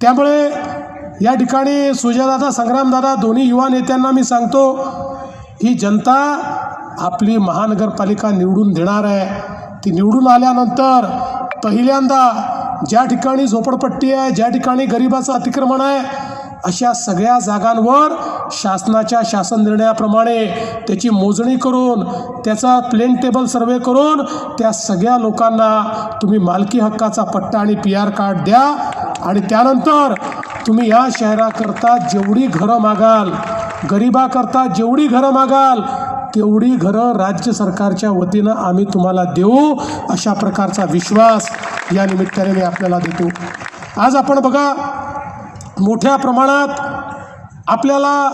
त्यामुळे या ठिकाणी सुजयदादा संग्रामदादा दोन्ही युवा नेत्यांना मी सांगतो ही जनता आपली महानगरपालिका निवडून देणार आहे. ती निवडून आल्यानंतर पहिल्यांदा ज्या ठिकाणी झोपडपट्टी आहे ज्या ठिकाणी गरिबाचं अतिक्रमण आहे अशा सगळ्या जागांवर शासनाच्या शासन निर्णयाप्रमाणे त्याची मोजणी करून त्याचा प्लेन टेबल सर्वे करून त्या सगळ्या लोकांना तुम्ही मालकी हक्काचा पट्टा आणि पी आर कार्ड द्या आणि त्यानंतर तुम्ही या शहराकरता जेवढी घरं मागाल गरिबाकरता जेवढी घरं मागाल तेवढी घरं राज्य सरकारच्या वतीनं आम्ही तुम्हाला देऊ अशा प्रकारचा विश्वास या निमित्ताने मी आपल्याला देतो. आज आपण बघा मोठ्या प्रमाणात आपल्याला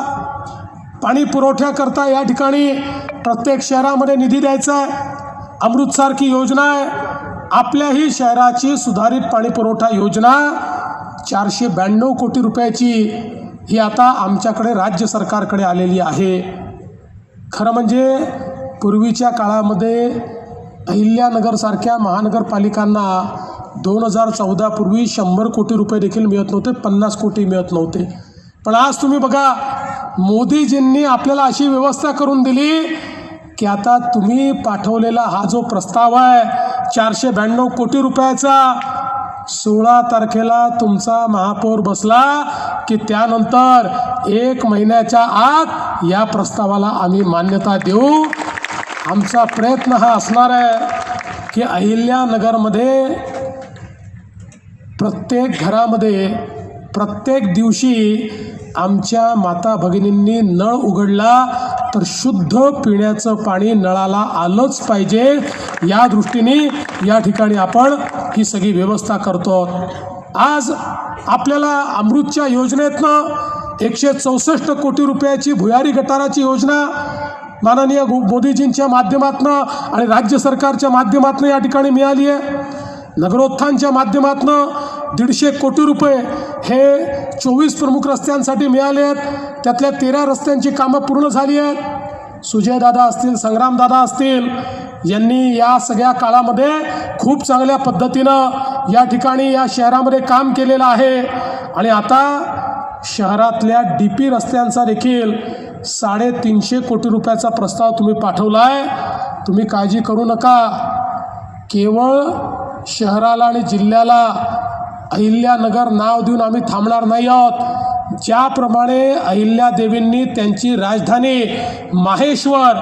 पाणी पुरवठ्याकरता या ठिकाणी प्रत्येक शहरामध्ये निधी द्यायचा आहे. अमृतसारखी योजना आहे. आपल्याही शहराची सुधारित पाणी पुरवठा योजना चारशे ब्याण्णव कोटी रुपयाची ही आता आमच्याकडे राज्य सरकारकडे आलेली आहे. खरं म्हणजे पूर्वीच्या काळामध्ये अहिल्यानगरसारख्या महानगरपालिकांना दोन हजार चौदापूर्वी शंभर कोटी रुपये देखील मिळत नव्हते पन्नास कोटी मिळत नव्हते. पण आज तुम्ही बघा मोदीजींनी आपल्याला अशी व्यवस्था करून दिली की आता तुम्ही पाठवलेला हा जो प्रस्ताव आहे चारशे ब्याण्णव कोटी रुपयाचा सोळा तारखेला तुमचा महापौर बसला की त्यानंतर एक महिन्याच्या आत या प्रस्तावाला आम्ही मान्यता देऊ. आमचा प्रयत्न हा असणार आहे की अहिल्यानगरमध्ये प्रत्येक घरामध्ये प्रत्येक दिवशी आमच्या माता भगिनींनी नळ उघडला तर शुद्ध पिण्याचं पाणी नळाला आलंच पाहिजे. या दृष्टीने या ठिकाणी आपण ही सगळी व्यवस्था करतो. आज आपल्याला अमृतच्या योजनेतनं एकशे चौसष्ट कोटी रुपयाची भुयारी गटाराची योजना माननीय गो मोदीजींच्या माध्यमातनं आणि राज्य सरकारच्या माध्यमातनं या ठिकाणी मिळाली आहे नगरोत्थानच्या माध्यमातनं दीडशे कोटी रुपये हे चोवीस प्रमुख रस्त्यांसाठी मिळाले आहेत. त्यातल्या तेरा रस्त्यांची कामं पूर्ण झाली आहेत. सुजयदादा असतील संग्रामदादा असतील यांनी या सगळ्या काळामध्ये खूप चांगल्या पद्धतीनं या ठिकाणी या शहरामध्ये काम केलेलं आहे. आणि आता शहरातल्या डी पी रस्त्यांचा देखील साडेतीनशे कोटी रुपयाचा प्रस्ताव तुम्ही पाठवला आहे तुम्ही काळजी करू नका. केवळ शहराला आणि जिल्ह्याला अहिल्यानगर नाव देऊन आम्ही थांबणार नाही आहोत ज्याप्रमाणे अहिल्यादेवींनी त्यांची राजधानी माहेश्वर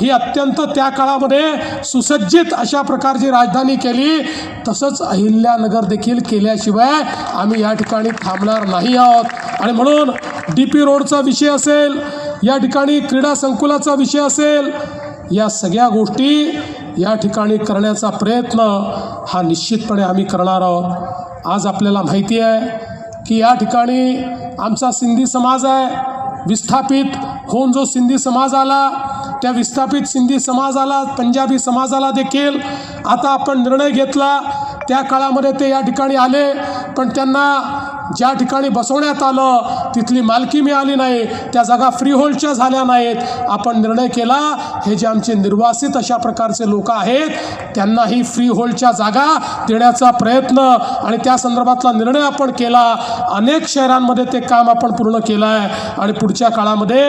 ही अत्यंत त्या काळामध्ये सुसज्जित अशा प्रकारची राजधानी केली तसंच अहिल्यानगर देखील केल्याशिवाय आम्ही या ठिकाणी थांबणार नाही आहोत आणि म्हणून डी पी रोडचा विषय असेल या ठिकाणी क्रीडा संकुलाचा विषय असेल या सगळ्या गोष्टी या ठिकाणी करण्याचा प्रयत्न हा निश्चितपणे आम्ही करणार आहोत. आज आपल्याला माहिती आहे की या ठिकाणी आमचा सिंधी समाज आहे. विस्थापित होऊन जो सिंधी समाज आला त्या विस्थापित सिंधी समाजाला पंजाबी समाजाला देखील आता आपण निर्णय घेतला. त्या काळामध्ये ते या ठिकाणी आले पण त्यांना ज्या ठिकाणी बसवण्यात आलं तिथली मालकी मिळाली नाही. त्या जागा फ्रीहोल्डच्या झाल्या नाहीत. आपण निर्णय केला हे जे आमचे निर्वासित अशा प्रकारचे लोक आहेत त्यांनाही फ्री होल्डच्या जागा देण्याचा प्रयत्न आणि त्या संदर्भातला निर्णय आपण केला. अनेक शहरांमध्ये ते काम आपण पूर्ण केलं आहे आणि पुढच्या काळामध्ये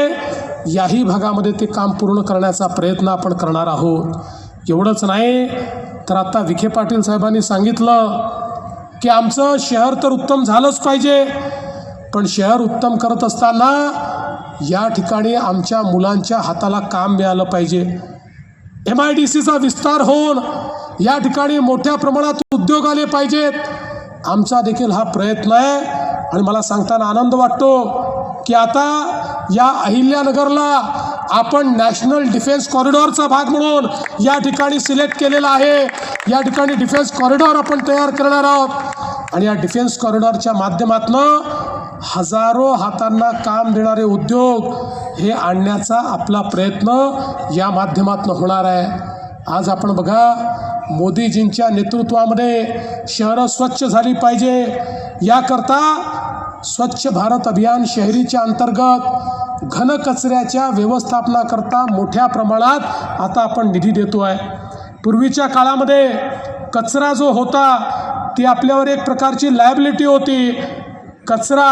याही भागामध्ये ते काम पूर्ण करण्याचा प्रयत्न आपण करणार आहोत. एवढंच नाही तर आता विखे पाटील साहेबांनी सांगितलं की आमचं शहर तर उत्तम झालंच पाहिजे पण शहर उत्तम करत असताना या ठिकाणी आमच्या मुलांच्या हाताला काम मिळालं पाहिजे. एम आय डी सीचा विस्तार होऊन या ठिकाणी मोठ्या प्रमाणात उद्योग आले पाहिजेत. आमचा देखील हा प्रयत्न आहे आणि मला सांगताना आनंद वाटतो की आता या अहिल्यानगरला आपण नॅशनल डिफेन्स कॉरिडॉरचा भाग म्हणून या ठिकाणी सिलेक्ट केलेला आहे. या ठिकाणी डिफेन्स कॉरिडॉर आपण तयार करणार आहोत. आणि या डिफेन्स कॉरिडॉरच्या माध्यमातनं हजारो हातांना काम देणारे उद्योग हे आणण्याचा आपला प्रयत्न या माध्यमातनं होणार आहे. आज आपण बघा मोदीजींच्या नेतृत्वामध्ये शहरं स्वच्छ झाली पाहिजे. याकरता स्वच्छ भारत अभियान शहरीच्या अंतर्गत घनकचऱ्याच्या व्यवस्थापनाकरता मोठ्या प्रमाणात आता आपण निधी देतो आहे पूर्वीच्या काळामध्ये कचरा जो होता ती आपल्यावर एक प्रकारची लायबिलिटी होती. कचरा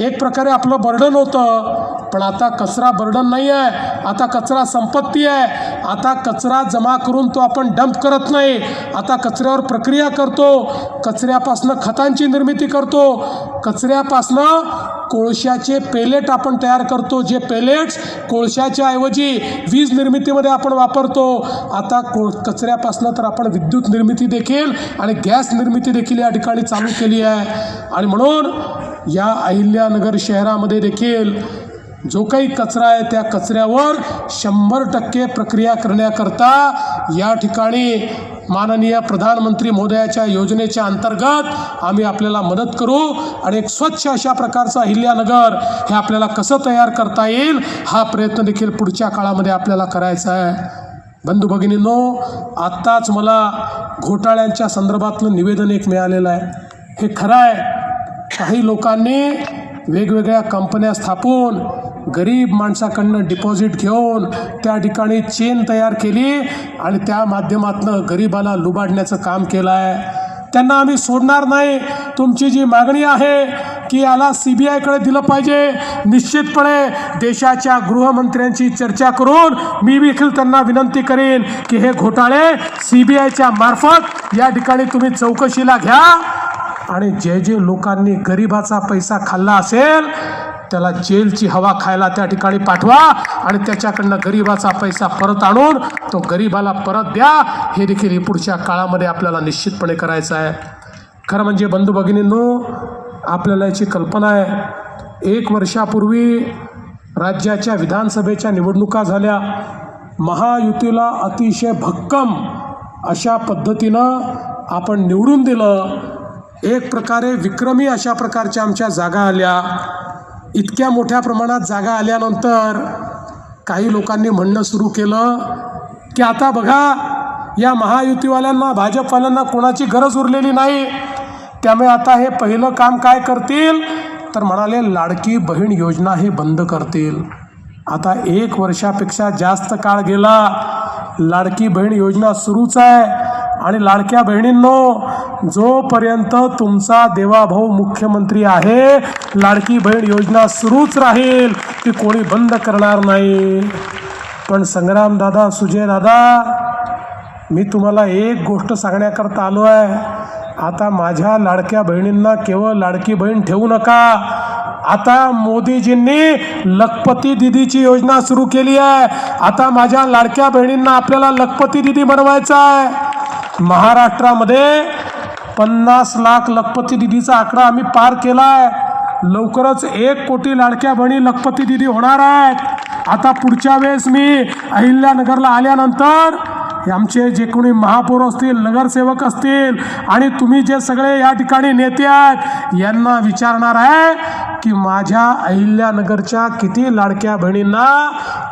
एक प्रकारे आपलं बर्डन होतं. पण आता कचरा बर्डन नाही आहे आता कचरा संपत्ती आहे. आता कचरा जमा करून तो आपण डंप करत नाही. आता कचऱ्यावर प्रक्रिया करतो. कचऱ्यापासनं खतांची निर्मिती करतो. कचऱ्यापासनं कोळशाचे पेलेट आपण तयार करतो जे पेलेट्स कोळशाच्या ऐवजी वीज निर्मितीमध्ये आपण वापरतो. आता को कचऱ्यापासनं तर आपण विद्युत निर्मिती देखील आणि गॅस निर्मिती देखील या ठिकाणी चालू केली आहे. आणि म्हणून या अहिल्यानगर शहरामध्ये देखील जो काही कचरा आहे त्या कचऱ्यावर शंभर टक्के प्रक्रिया करण्याकरता या ठिकाणी माननीय प्रधानमंत्री महोदयाच्या योजनेच्या अंतर्गत आम्ही आपल्याला मदत करू आणि एक स्वच्छ अशा प्रकारचं अहिल्यानगर हे आपल्याला कसं तयार करता येईल हा प्रयत्न देखील पुढच्या काळामध्ये आपल्याला करायचा आहे. बंधू भगिनींनो आत्ताच मला घोटाळ्यांच्या संदर्भातलं निवेदन एक मिळालेलं आहे. हे खरं आहे. काही लोकांनी वेगवेगळ्या कंपन्या स्थापून गरीब माणसाकडनं डिपॉझिट घेऊन त्या ठिकाणी चेन तयार केली आणि त्या माध्यमातनं गरिबाला लुबाडण्याचं काम केलं आहे त्यांना आम्ही सोडणार नाही. तुमची जी मागणी आहे की याला सी बी आयकडे दिलं पाहिजे. निश्चितपणे देशाच्या गृहमंत्र्यांची चर्चा करून मी देखील त्यांना विनंती करेन की हे घोटाळे सी बी आयच्या मार्फत या ठिकाणी तुम्ही चौकशीला घ्या. आणि जे जे लोकांनी गरिबाचा पैसा खाल्ला असेल त्याला जेलची हवा खायला त्या ठिकाणी पाठवा आणि त्याच्याकडनं गरिबाचा पैसा परत आणून तो गरिबाला परत द्या. हे देखील हे पुढच्या काळामध्ये आपल्याला निश्चितपणे करायचं आहे. खरं म्हणजे बंधू भगिनींनो आपल्याला याची कल्पना आहे. एक वर्षापूर्वी राज्याच्या विधानसभेच्या निवडणुका झाल्या. महायुतीला अतिशय भक्कम अशा पद्धतीनं आपण निवडून दिलं. एक प्रकारे विक्रमी अशा प्रकारच्या आमच्या जागा आल्या. इतक्या मोठ्या प्रमाणात जागा आल्यानंतर काही लोकांनी म्हणणं सुरू केलं की आता बघा या महायुतीवाल्यांना भाजपवाल्यांना कोणाची गरज उरलेली नाही. त्यामुळे आता हे पहिलं काम काय करतील? तर म्हणाले लाडकी बहीण योजना हे बंद करतील. आता एक वर्षापेक्षा जास्त काळ गेला लाडकी बहीण योजना सुरूच आहे. आणि लाडक्या बहिणींनो जोपर्यंत तुमचा देवाभाऊ मुख्यमंत्री आहे लाडकी बहीण योजना सुरूच राहील ती कोणी बंद करणार नाही. पण संग्राम दादा सुजय दादा मी तुम्हाला एक गोष्ट सांगण्याकरता आलो आहे. आता माझ्या लाडक्या बहिणींना केवळ लाडकी बहीण ठेवू नका. आता मोदीजींनी लखपती दिदीची योजना सुरू केली आहे. आता माझ्या लाडक्या बहिणींना आपल्याला लखपती दिदी बनवायचं आहे. महाराष्ट्रामध्ये पन्नास लाख लखपती दिदीचा आकडा आम्ही पार केला आहे लवकरच एक कोटी लाडक्या बहिणी लखपती दिदी होणार आहेत. आता पुढच्या वेळेस मी अहिल्यानगरला आल्यानंतर आमचे जे कोणी महापौर असतील नगरसेवक असतील आणि तुम्ही जे सगळे या ठिकाणी नेते आहेत यांना विचारणार आहे की माझ्या अहिल्यानगरच्या किती लाडक्या बहिणींना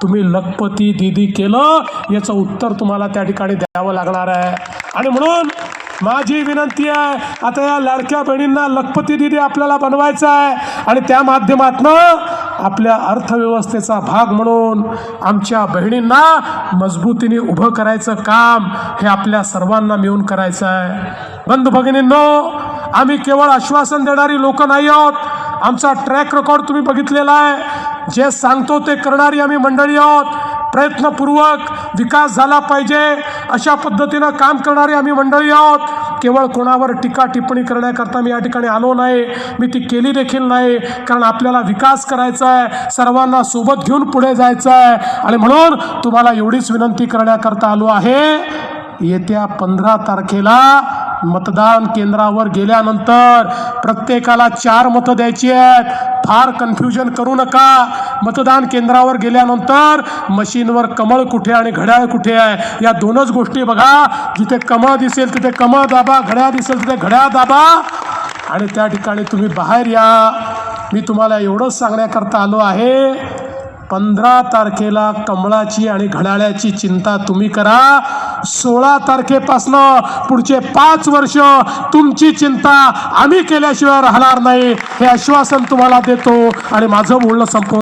तुम्ही लखपती दिदी केलं? याचं उत्तर तुम्हाला त्या ठिकाणी द्यावं लागणार आहे. आणि म्हणून माझी विनंती आहे आता या लाडक्या बहिणींना लखपती दिदी आपल्याला बनवायचं आहे. आणि त्या माध्यमातनं आपल्या अर्थव्यवस्थेचा भाग म्हणून आमच्या बहिणींना मजबूतीने उभं करायचं काम हे आपल्या सर्वांना मिळून करायचं आहे. बंधू भगिनींनो आम्ही केवळ आश्वासन देणारी लोक नाही आहोत. आमचा ट्रॅक रेकॉर्ड तुम्ही बघितलेला आहे. जे सांगतो ते करणारी आम्ही मंडळी आहोत. प्रयत्नपूर्वक विकास झाला पाहिजे. अशा पद्धतीनं काम करणारी आम्ही मंडळी आहोत. केवळ कोणावर टीका टिप्पणी करण्याकरता मी या ठिकाणी आलो नाही. मी ती केली देखील नाही. कारण आपल्याला विकास करायचा आहे सर्वांना सोबत घेऊन पुढे जायचं आहे आणि म्हणून तुम्हाला एवढीच विनंती करण्याकरता आलो आहे. येत्या पंधरा तारखेला मतदान केंद्रावर गेल्यानंतर प्रत्येकाला चार मतं द्यायची आहेत. फार कन्फ्युजन करू नका. मतदान केंद्रावर गेल्यानंतर मशीनवर कमळ कुठे आणि घड्याळ कुठे आहे? या दोनच गोष्टी बघा. जिथे कमळ दिसेल तिथे कमळ दाबा. घड्याळ दिसेल तिथे घड्याळ दाबा. आणि त्या ठिकाणी तुम्ही बाहेर या. मी तुम्हाला एवढंच सांगण्याकरता आलो आहे. पंधरा तारखेला कमळाची आणि घड्याळ्याची चिंता तुम्ही करा. सोळा तारखेपासनं पुढचे पाच वर्ष तुमची चिंता आम्ही केल्याशिवाय राहणार नाही. हे आश्वासन तुम्हाला देतो आणि माझं बोलणं संपव